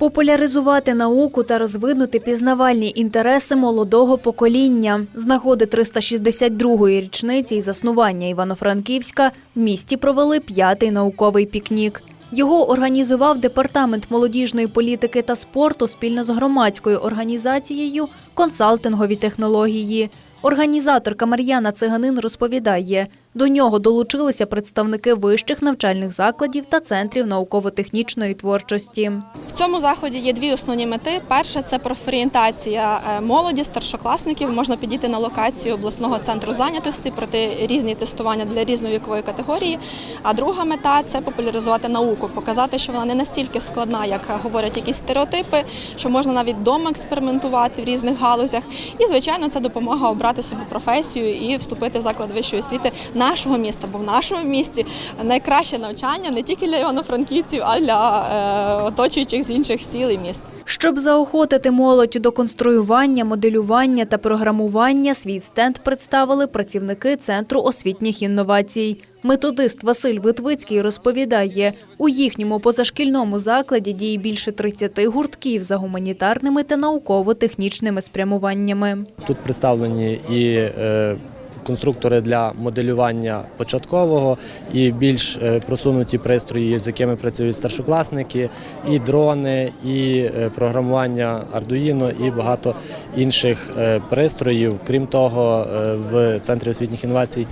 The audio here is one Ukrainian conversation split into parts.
Популяризувати науку та розвинути пізнавальні інтереси молодого покоління. З нагоди 362-ї річниці і заснування Івано-Франківська в місті провели п'ятий науковий пікнік. Його організував департамент молодіжної політики та спорту спільно з громадською організацією консалтингові технології. Організаторка Мар'яна Циганин розповідає, до нього долучилися представники вищих навчальних закладів та центрів науково-технічної творчості. Цьому заході є дві основні мети. Перша це профорієнтація е, молоді, старшокласників. Можна підійти на локацію обласного центру зайнятості, пройти різні тестування для різної вікової категорії. А друга мета це популяризувати науку, показати, що вона не настільки складна, як говорять якісь стереотипи, що можна навіть вдома експериментувати в різних галузях. І, звичайно, це допомога обрати собі професію і вступити в заклад вищої освіти нашого міста, бо в нашому місті найкраще навчання не тільки для івано-франківців, а для е, оточуючих з інших сіл і міст. Щоб заохотити молодь до конструювання, моделювання та програмування, свій стенд представили працівники Центру освітніх інновацій. Методист Василь Витвицький розповідає, у їхньому позашкільному закладі діє більше 30 гуртків за гуманітарними та науково-технічними спрямуваннями. Тут представлені і е, конструктори для моделювання початкового, і більш е, просунуті пристрої, з якими працюють старшокласники, і дрони, і е, програмування Arduino, і багато інших е, пристроїв. Крім того, в центрі освітніх інновацій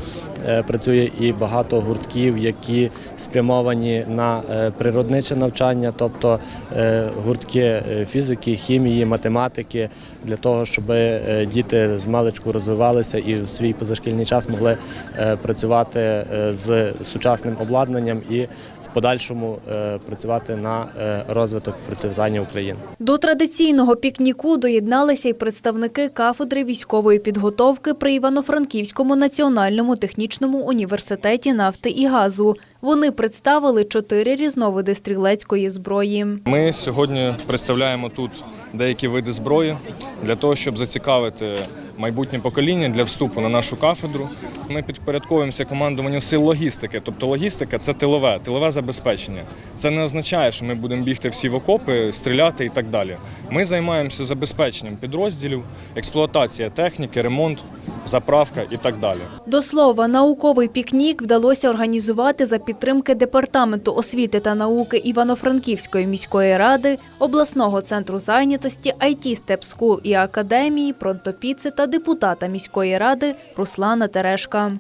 працює і багато гуртків, які спрямовані на природниче навчання, тобто гуртки фізики, хімії, математики, для того, щоб діти з маличку розвивалися і в свій позашкільний час могли е, працювати е, з сучасним обладнанням і в подальшому е, працювати на розвиток процвітання України. До традиційного пікніку доєдналися й представники кафедри військової підготовки при Івано-Франківському національному технічному університеті нафти і газу. Вони представили чотири різновиди стрілецької зброї. Ми сьогодні представляємо тут деякі види зброї для того, щоб зацікавити майбутнє покоління для вступу на нашу кафедру. Ми підпорядковуємося командуванню сил логістики. Тобто логістика це тилове, тилове забезпечення. Це не означає, що ми будемо бігти всі в окопи, стріляти і так далі. Ми займаємося забезпеченням підрозділів, експлуатація техніки, ремонт, заправка і так далі. До слова, науковий пікнік вдалося організувати за підтримки Департаменту освіти та науки Івано-Франківської міської ради, обласного центру зайнятості, IT Step School і академії, Пронтопіци та депутата міської ради Руслана Терешка.